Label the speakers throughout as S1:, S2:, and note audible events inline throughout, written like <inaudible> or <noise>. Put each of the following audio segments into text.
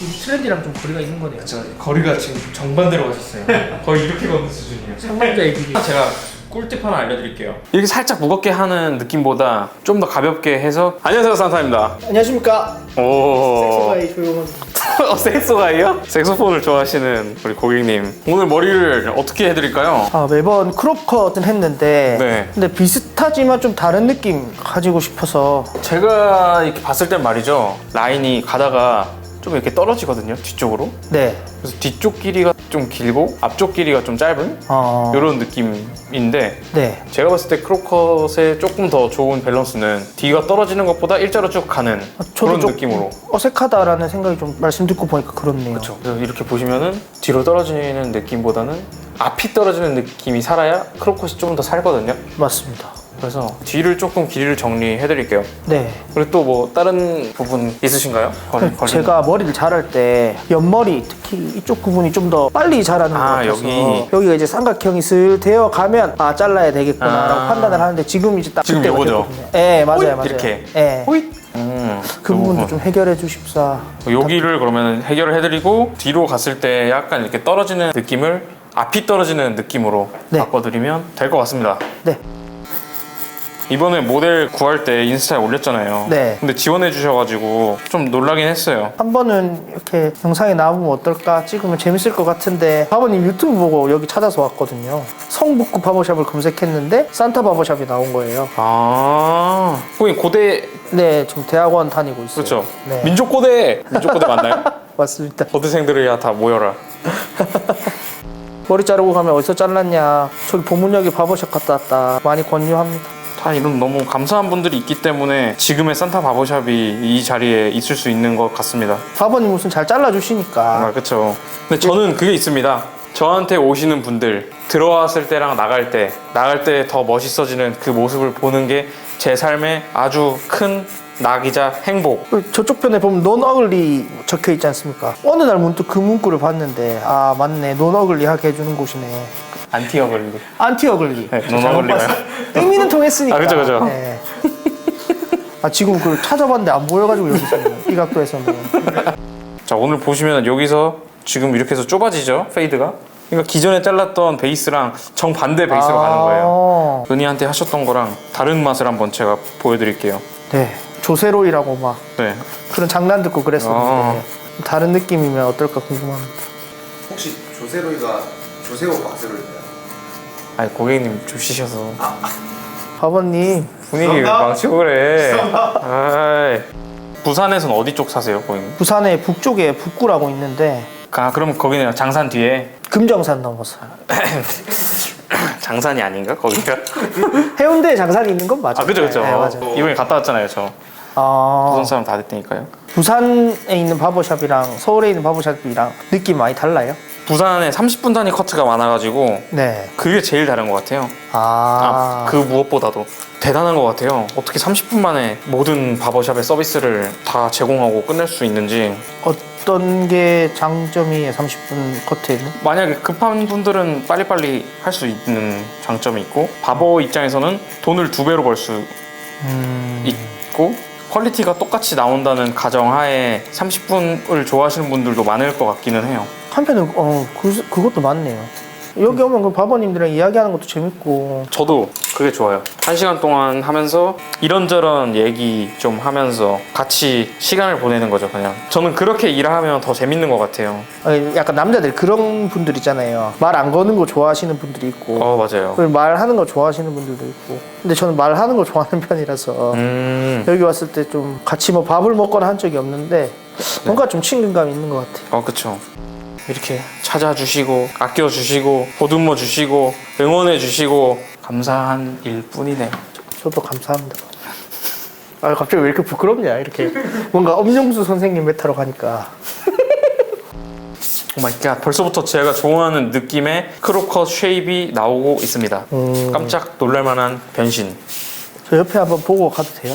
S1: 이 트렌디랑 좀 거리가 있는 거네요.
S2: 저 거리가 지금 정반대로 가셨어요. <laughs> 거의 이렇게 걷는 수준이에요.
S1: 상남자의 길이. <laughs>
S2: 제가 꿀팁 하나 알려드릴게요. 이렇게 살짝 무겁게 하는 느낌보다 좀 더 가볍게 해서 안녕하세요 산타입니다.
S1: 안녕하십니까.
S2: 오
S1: 섹스가이 조용한. <laughs>
S2: 어, 섹소가이요? 색소폰을 좋아하시는 우리 고객님 오늘 머리를 어떻게 해드릴까요?
S1: 아 매번 크롭 컷은 했는데
S2: 네.
S1: 근데 비슷하지만 좀 다른 느낌 가지고 싶어서
S2: 제가 이렇게 봤을 땐 말이죠 라인이 가다가 좀 이렇게 떨어지거든요 뒤쪽으로
S1: 네.
S2: 그래서 뒤쪽 길이가 좀 길고 앞쪽 길이가 좀 짧은
S1: 어.
S2: 이런 느낌인데
S1: 네.
S2: 제가 봤을 때 크롭컷의 조금 더 좋은 밸런스는 뒤가 떨어지는 것보다 일자로 쭉 가는
S1: 아, 저도
S2: 그런
S1: 좀
S2: 느낌으로
S1: 어색하다라는 생각이 좀 말씀 듣고 보니까 그렇네요.
S2: 그렇죠. 그래서 이렇게 보시면은 뒤로 떨어지는 느낌보다는 앞이 떨어지는 느낌이 살아야 크롭컷이 좀 더 살거든요.
S1: 맞습니다.
S2: 그래서 뒤를 조금 길이를 정리해 드릴게요.
S1: 네.
S2: 그리고 또 뭐 다른 부분 있으신가요? 걸- 걸리는
S1: 제가 머리를 자를 때 옆머리 특히 이쪽 부분이 좀 더 빨리 자라는 것
S2: 아,
S1: 같아서
S2: 여기.
S1: 여기 가 이제 삼각형이 슬 되어 가면 아 잘라야 되겠구나라고
S2: 아.
S1: 판단을 하는데 지금 이제 딱
S2: 지금
S1: 그때가
S2: 요거죠?
S1: 됐거든요. 네 맞아요
S2: 호잇!
S1: 맞아요.
S2: 이렇게.
S1: 네.
S2: 호잇. 음,
S1: 그 부분도 좀 해결해 주십사.
S2: 여기를 그러면 해결을 해드리고 뒤로 갔을 때 약간 이렇게 떨어지는 느낌을 앞이 떨어지는 느낌으로
S1: 네.
S2: 바꿔드리면 될 것 같습니다.
S1: 네.
S2: 이번에 모델 구할 때 인스타에 올렸잖아요.
S1: 네.
S2: 근데 지원해 주셔가지고 좀 놀라긴 했어요.
S1: 한 번은 이렇게 영상에 나오면 어떨까 찍으면 재밌을 것 같은데 바보님 유튜브 보고 여기 찾아서 왔거든요. 성북구 바버샵을 검색했는데 산타 바버샵이 나온 거예요.
S2: 아, 거기 고대
S1: 네, 지금 대학원 다니고 있어요.
S2: 그렇죠.
S1: 네,
S2: 민족고대 민족고대 맞나요? <laughs>
S1: 맞습니다.
S2: 고대생들이야 다 모여라. <laughs>
S1: 머리 자르고 가면 어디서 잘랐냐? 저기 보문역에 바버샵 갔다 왔다. 많이 권유합니다.
S2: 다 이런 너무 감사한 분들이 있기 때문에 지금의 산타 바버샵이 이 자리에 있을 수 있는 것 같습니다.
S1: 바버님 무슨 잘 잘라주시니까.
S2: 아, 그렇죠. 근데 저는 그게 있습니다. 저한테 오시는 분들 들어왔을 때랑 나갈 때 나갈 때 더 멋있어지는 그 모습을 보는 게 제 삶의 아주 큰 낙이자 행복.
S1: 그 저쪽 편에 보면 논 어글리 적혀 있지 않습니까? 어느 날 문득 그 문구를 봤는데 아 맞네 논 어글리 하게 해주는 곳이네.
S2: 안티어글리.
S1: 안티 어글리.
S2: 네, 논 어글리가요?
S1: 의미는 통했으니까.
S2: 아, 그죠, 그죠.
S1: 네. <laughs> 아 지금 그 찾아봤는데 안 보여가지고 여기서는 이 각도에서는.
S2: 자 오늘 보시면 여기서 지금 이렇게 해서 좁아지죠 페이드가 그러니까 기존에 잘랐던 베이스랑 정반대 베이스로 가는 거예요
S1: 아,
S2: 은희한테 하셨던 거랑 다른 맛을 한번 제가 보여드릴게요
S1: 네. 조세로이라고 막
S2: 네
S1: 그런 장난 듣고 그랬었는데
S2: 아.
S1: 다른 느낌이면 어떨까 궁금합니다.
S3: 혹시 조세로이가 조세호 박세로이인가요?
S2: 아니 고객님 좀 쉬셔서
S1: 바버님
S2: 분위기
S3: 죄송합니다.
S2: 망치고 그래 아이. 부산에선 어디 쪽 사세요 고객님?
S1: 부산의 북쪽에 북구라고 있는데
S2: 아 그럼 거기는 장산 뒤에
S1: 금정산 넘어서 <coughs>
S2: 장산이 아닌가 거기가? <laughs>
S1: 해운대에 장산이 있는 건 맞아요.
S2: 아 그죠 그죠
S1: 네, 네, 맞아요.
S2: 이번에 갔다 왔잖아요 저
S1: 아,
S2: 부산 사람 다 됐다니까요
S1: 부산에 있는 바버샵이랑 서울에 있는 바버샵이랑 느낌 많이 달라요?
S2: 부산에 30분 단위 커트가 많아가지고
S1: 네.
S2: 그게 제일 다른 것 같아요
S1: 아,
S2: 아, 그 무엇보다도 대단한 것 같아요. 어떻게 30분 만에 모든 바버샵의 서비스를 다 제공하고 끝낼 수 있는지.
S1: 어떤 게 장점이에요? 30분 커트에는?
S2: 만약에 급한 분들은 빨리빨리 할 수 있는 장점이 있고, 바버 입장에서는 돈을 두 배로 벌 수
S1: 음,
S2: 있고, 퀄리티가 똑같이 나온다는 가정하에 30분을 좋아하시는 분들도 많을 것 같기는 해요.
S1: 한편으로 어, 그, 그것도 맞네요. 여기 오면 그 바버님들이랑 이야기하는 것도 재밌고
S2: 저도 그게 좋아요. 한 시간 동안 하면서 이런저런 얘기 좀 하면서 같이 시간을 보내는 거죠, 그냥. 저는 그렇게 일하면 더 재밌는 것 같아요.
S1: 아니, 약간 남자들 그런 분들 있잖아요. 말 안 거는 거 좋아하시는 분들이 있고
S2: 어, 맞아요.
S1: 그리고 말하는 거 좋아하시는 분들도 있고 근데 저는 말하는 거 좋아하는 <laughs> 편이라서
S2: 음,
S1: 여기 왔을 때 좀 같이 뭐 밥을 먹거나 한 적이 없는데 뭔가 좀 친근감이 있는 것 같아요.
S2: 어, 그쵸. 이렇게 찾아주시고, 아껴주시고, 보듬어 주시고, 응원해 주시고, 감사한 일 뿐이네요.
S1: 저도 감사합니다. 아 갑자기 왜 이렇게 부끄럽냐 이렇게 뭔가 엄영수 선생님 메타로 가니까
S2: 오 마이 갓. 벌써부터 제가 좋아하는 느낌의 크로컷 쉐입이 나오고 있습니다.
S1: 음.
S2: 깜짝 놀랄만한 변신.
S1: 저 옆에 한번 보고 가도 돼요?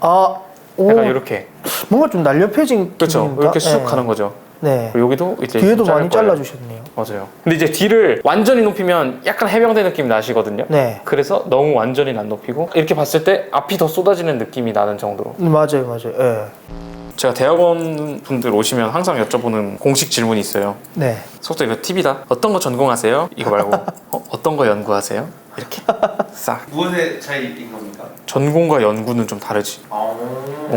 S1: 아, 오,
S2: 약간 이렇게.
S1: 뭔가 좀 날렵해진
S2: 그렇죠.
S1: 기분입니다.
S2: 이렇게 쑥
S1: 네.
S2: 가는 거죠.
S1: 네.
S2: 그리고 여기도 이제
S1: 뒤에도
S2: 좀
S1: 많이
S2: 거예요.
S1: 잘라주셨네요.
S2: 맞아요. 근데 이제 뒤를 완전히 높이면 약간 해병대 느낌이 나시거든요.
S1: 네.
S2: 그래서 너무 완전히 안 높이고 이렇게 봤을 때 앞이 더 쏟아지는 느낌이 나는 정도로.
S1: 음, 맞아요, 맞아요. 예.
S2: 제가 대학원 분들 오시면 항상 여쭤보는 공식 질문이 있어요.
S1: 네.
S2: 속도 이거 팁이다. 어떤 거 전공하세요? 이거 말고 <laughs> 어, 어떤 거 연구하세요? 이렇게 싹.
S3: 무엇의 차이인 겁니까?
S2: 전공과 연구는 좀 다르지.
S3: 아.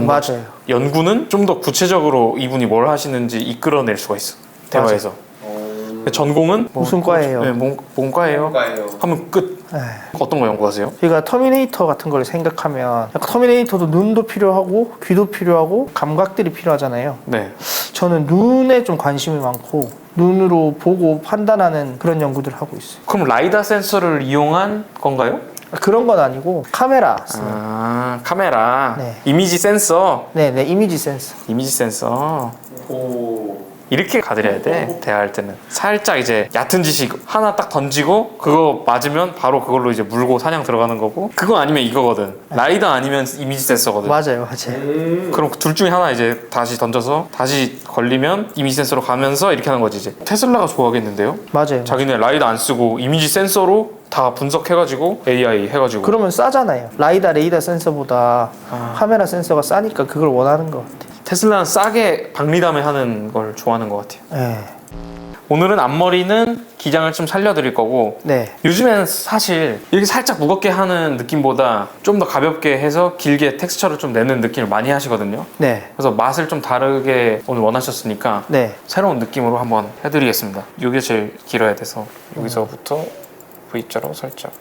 S1: 맞아요.
S2: 연구는 좀 더 구체적으로 이분이 뭘 하시는지 이끌어낼 수가 있어. 대화에서.
S3: 어.
S2: 전공은 뭐-
S1: 무슨 과예요?
S2: 네, 뭔, 뭔 과예요?
S3: 뭔가예요?
S2: 하면 끝.
S1: 네.
S2: 어떤 거 연구하세요?
S1: 저희가 터미네이터 같은 걸 생각하면 약간 터미네이터도 눈도 필요하고 귀도 필요하고 감각들이 필요하잖아요.
S2: 네.
S1: 저는 눈에 좀 관심이 많고 눈으로 보고 판단하는 그런 연구들을 하고 있어요.
S2: 그럼 라이다 센서를 이용한 건가요?
S1: 그런 건 아니고 카메라. 쓰는.
S2: 아 카메라,
S1: 네.
S2: 이미지 센서,
S1: 네, 네, 이미지 센서.
S2: 이미지 센서.
S3: 오.
S2: 이렇게 가드려야 돼 대화할 때는 살짝 이제 얕은 지식 하나 딱 던지고 그거 맞으면 바로 그걸로 이제 물고 사냥 들어가는 거고 그거 아니면 이거거든 라이더 아니면 이미지 센서거든
S1: 맞아요, 맞아요.
S3: 음.
S2: 그럼 둘 중에 하나 이제 다시 던져서 다시 걸리면 이미지 센서로 가면서 이렇게 하는 거지 이제 테슬라가 좋아하겠는데요
S1: 맞아요.
S2: 자기네 라이더 안 쓰고 이미지 센서로 다 분석해가지고 AI 해가지고
S1: 그러면 싸잖아요. 라이다 레이더 센서보다
S2: 아.
S1: 카메라 센서가 싸니까 그걸 원하는 것 같아요.
S2: 테슬라는 싸게 박리담에 하는 걸 좋아하는 것 같아요
S1: 네,
S2: 오늘은 앞머리는 기장을 좀 살려드릴 거고
S1: 네,
S2: 요즘에는 사실 이렇게 살짝 무겁게 하는 느낌보다 좀 더 가볍게 해서 길게 텍스처를 좀 내는 느낌을 많이 하시거든요.
S1: 네,
S2: 그래서 맛을 좀 다르게 오늘 원하셨으니까
S1: 네.
S2: 새로운 느낌으로 한번 해드리겠습니다. 이게 제일 길어야 돼서 여기서부터 V자로 살짝.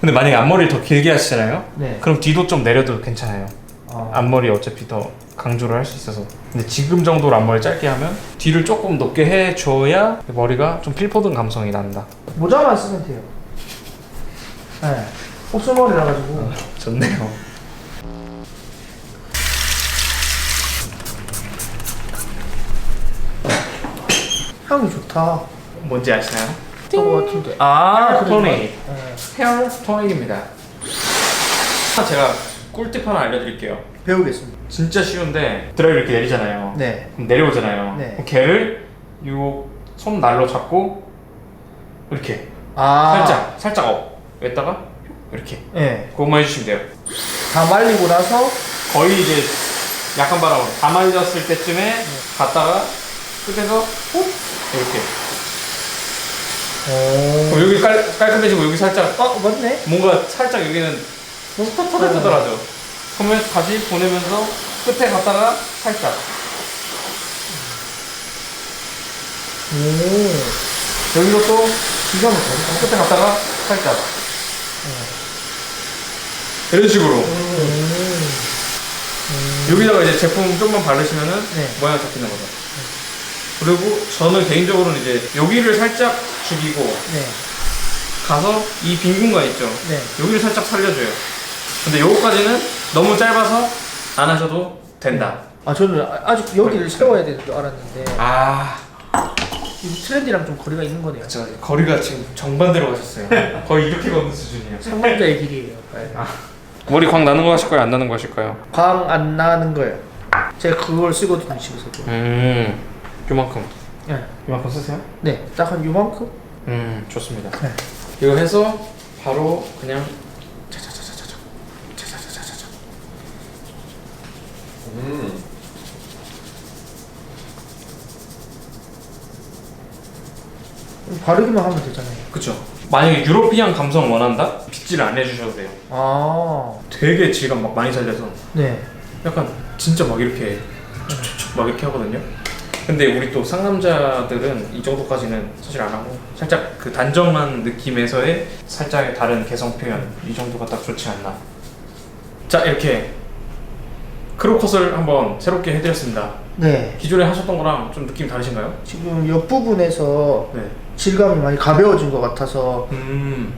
S2: 근데 만약에 앞머리를 더 길게 하시잖아요?
S1: 네.
S2: 그럼 뒤도 좀 내려도 괜찮아요.
S1: 아,
S2: 앞머리 어차피 더 강조를 할 수 있어서 근데 지금 정도로 앞머리 짧게 하면 뒤를 조금 높게 해줘야 머리가 좀 필포든 감성이 난다
S1: 모자만 쓰면 돼요. 네. 옥수머리라 가지고.
S2: 좋네요
S1: 향이 좋다.
S2: 뭔지 아시나요?
S1: 그거 같은데.
S2: 아. 토닉
S1: 네.
S2: 헤어 토닉입니다 제가 꿀팁 하나 알려드릴게요
S1: 배우겠습니다.
S2: 진짜 쉬운데 드라이를 이렇게 내리잖아요
S1: 네.
S2: 그럼 내려오잖아요
S1: 네.
S2: 그럼 걔를 요 손 날로 잡고 이렇게
S1: 아.
S2: 살짝 살짝 업 여기다가 이렇게
S1: 네.
S2: 그것만 해주시면 돼요
S1: 다 말리고 나서
S2: 거의 이제 약간 바람 다 말렸을 때쯤에 갔다가 끝에서 훅 이렇게
S1: 오.
S2: 그럼 여기 깔, 깔끔해지고 여기 살짝
S1: 어, 맞네.
S2: 뭔가 살짝 여기는 터덜터덜하죠 그러면 다시 보내면서 끝에 갔다가 살짝
S1: 오.
S2: 여기도 또
S1: 기가 막히다.
S2: 끝에 갔다가 살짝 이런 식으로
S1: 음.
S2: 여기다가 이제 제품 좀만 바르시면은
S1: 네.
S2: 모양 잡히는 거죠 그리고 저는 개인적으로는 이제 여기를 살짝 죽이고
S1: 네.
S2: 가서 이 빈 공간 있죠
S1: 네.
S2: 여기를 살짝 살려줘요. 근데 요거까지는 너무 짧아서 안 하셔도 된다.
S1: 아, 저는 아- 아직 여기를 세워야 되는 줄 알았는데
S2: 아,
S1: 이 트렌디랑 좀 거리가 있는 거네요.
S2: 저 거리가 지금 정반대로 가셨어요. <laughs> 거의 이렇게 걷는 수준이에요.
S1: 상남자의 길이에요.
S2: 머리 광 나는 거 하실 거예요? 안 나는 거 하실 거예요?
S1: 광안 나는 거예요. 제가 그걸 쓰거든요, 집에서.
S2: 음, 요만큼.
S1: 네.
S2: 요만큼 쓰세요?
S1: 네. 딱 한 요만큼?
S2: 음, 좋습니다.
S1: 네.
S2: 이거 해서 바로 그냥 차차차차차차 차차차차차
S3: 음.
S1: 바르기만 하면 되잖아요.
S2: 그쵸. 만약에 유로피안 감성 원한다? 빗질 안 해주셔도 돼요.
S1: 아.
S2: 되게 질감 막 많이 살려서
S1: 네.
S2: 약간 진짜 막 이렇게 촉촉촉 막 이렇게 하거든요. 근데 우리 또 상남자들은 이 정도까지는 사실 안 하고 살짝 그 단정한 느낌에서의 살짝의 다른 개성 표현 이 정도가 딱 좋지 않나. 자 이렇게 크로컷을 한번 새롭게 해드렸습니다.
S1: 네.
S2: 기존에 하셨던 거랑 좀 느낌 다르신가요?
S1: 지금 옆부분에서
S2: 네.
S1: 질감이 많이 가벼워진 것 같아서
S2: 음,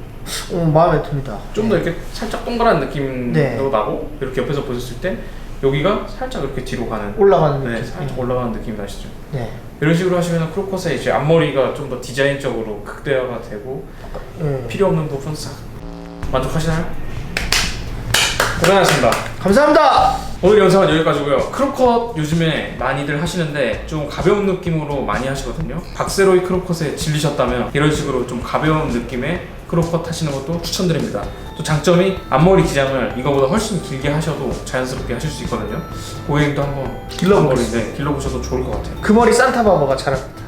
S1: 어, 마음에 듭니다.
S2: 좀더 이렇게 살짝 동그란 느낌도
S1: 네.
S2: 나고 이렇게 옆에서 보셨을 때 여기가 살짝 이렇게 뒤로 가는
S1: 올라가는
S2: 네,
S1: 느낌.
S2: 살짝 올라가는 느낌이 나시죠?
S1: 네.
S2: 이런 식으로 하시면 크로컷의 이제 앞머리가 좀 더 디자인적으로 극대화가 되고
S1: 네.
S2: 필요 없는 부분 싹 만족하시나요? 고생하셨습니다.
S1: 감사합니다.
S2: 오늘 영상은 여기까지고요. 크로컷 요즘에 많이들 하시는데 좀 가벼운 느낌으로 많이 하시거든요. 박세로이 크로컷에 질리셨다면 이런 식으로 좀 가벼운 느낌의 크로컷 하시는 것도 추천드립니다. 또 장점이 앞머리 기장을 이거보다 훨씬 길게 하셔도 자연스럽게 하실 수 있거든요. 고객님도 한번. 앞머리, 네, 길러보셔도 좋을 것 같아요.
S1: 그 머리 산타바버가 잘합니다.